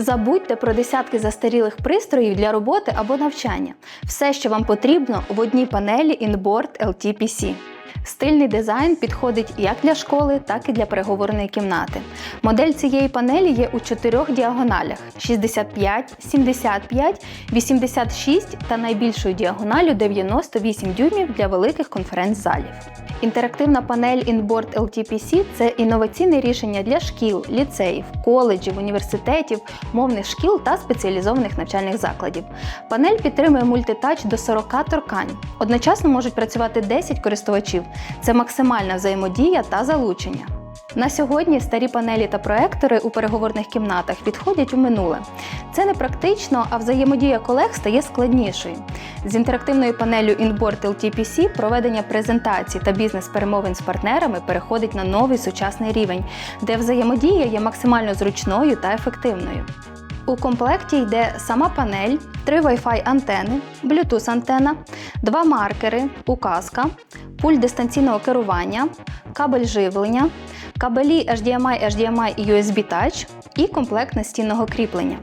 Забудьте про десятки застарілих пристроїв для роботи або навчання. Все, що вам потрібно в одній панелі Inboard LTPC. Стильний дизайн підходить як для школи, так і для переговорної кімнати. Модель цієї панелі є у чотирьох діагоналях: 65, 75, 86 та найбільшою діагоналю 98 дюймів для великих конференц-залів. Інтерактивна панель Inboard LTPC – це інноваційне рішення для шкіл, ліцеїв, коледжів, університетів, мовних шкіл та спеціалізованих навчальних закладів. Панель підтримує мультитач до 40 торкань. Одночасно можуть працювати 10 користувачів. Це максимальна взаємодія та залучення. На сьогодні старі панелі та проектори у переговорних кімнатах відходять у минуле. Це не практично, а взаємодія колег стає складнішою. З інтерактивною панелю Inboard LTPC проведення презентацій та бізнес-перемовин з партнерами переходить на новий сучасний рівень, де взаємодія є максимально зручною та ефективною. У комплекті йде сама панель, три Wi-Fi антени, Bluetooth антена, два маркери, указка, пульт дистанційного керування, кабель живлення, кабелі HDMI, HDMI і USB Touch і комплект настінного кріплення.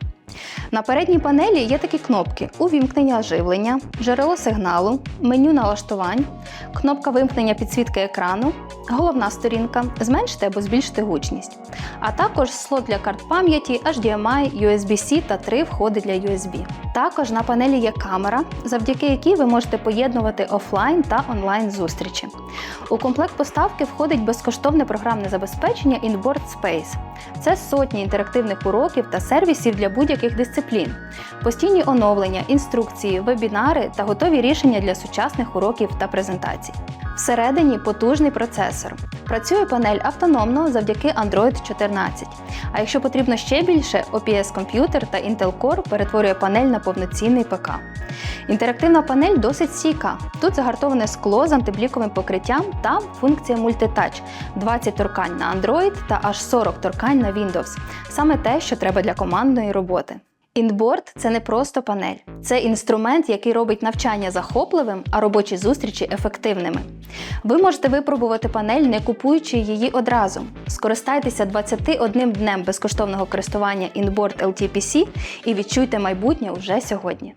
На передній панелі є такі кнопки: увімкнення живлення, джерело сигналу, меню налаштувань, кнопка вимкнення підсвітки екрану, головна сторінка, зменшити або збільшити гучність, а також слот для карт пам'яті, HDMI, USB-C та три входи для USB. Також на панелі є камера, завдяки якій ви можете поєднувати офлайн та онлайн зустрічі. У комплект поставки входить безкоштовне програмне забезпечення Inboard Space. Це сотні інтерактивних уроків та сервісів для будь-яких дисциплін, постійні оновлення, інструкції, вебінари та готові рішення для сучасних уроків та презентацій. Всередині потужний процесор. Працює панель автономно завдяки Android 14. А якщо потрібно ще більше, OPS комп'ютер та Intel Core перетворює панель на повноцінний ПК. Інтерактивна панель досить стійка. Тут загартоване скло з антибліковим покриттям та функція мультитач 20 торкань на Android та аж 40 торкань на Windows. Саме те, що треба для командної роботи. Інборд це не просто панель, це інструмент, який робить навчання захопливим, а робочі зустрічі ефективними. Ви можете випробувати панель, не купуючи її одразу. Скористайтеся 21 днем безкоштовного користування Inboard LTPC і відчуйте майбутнє вже сьогодні.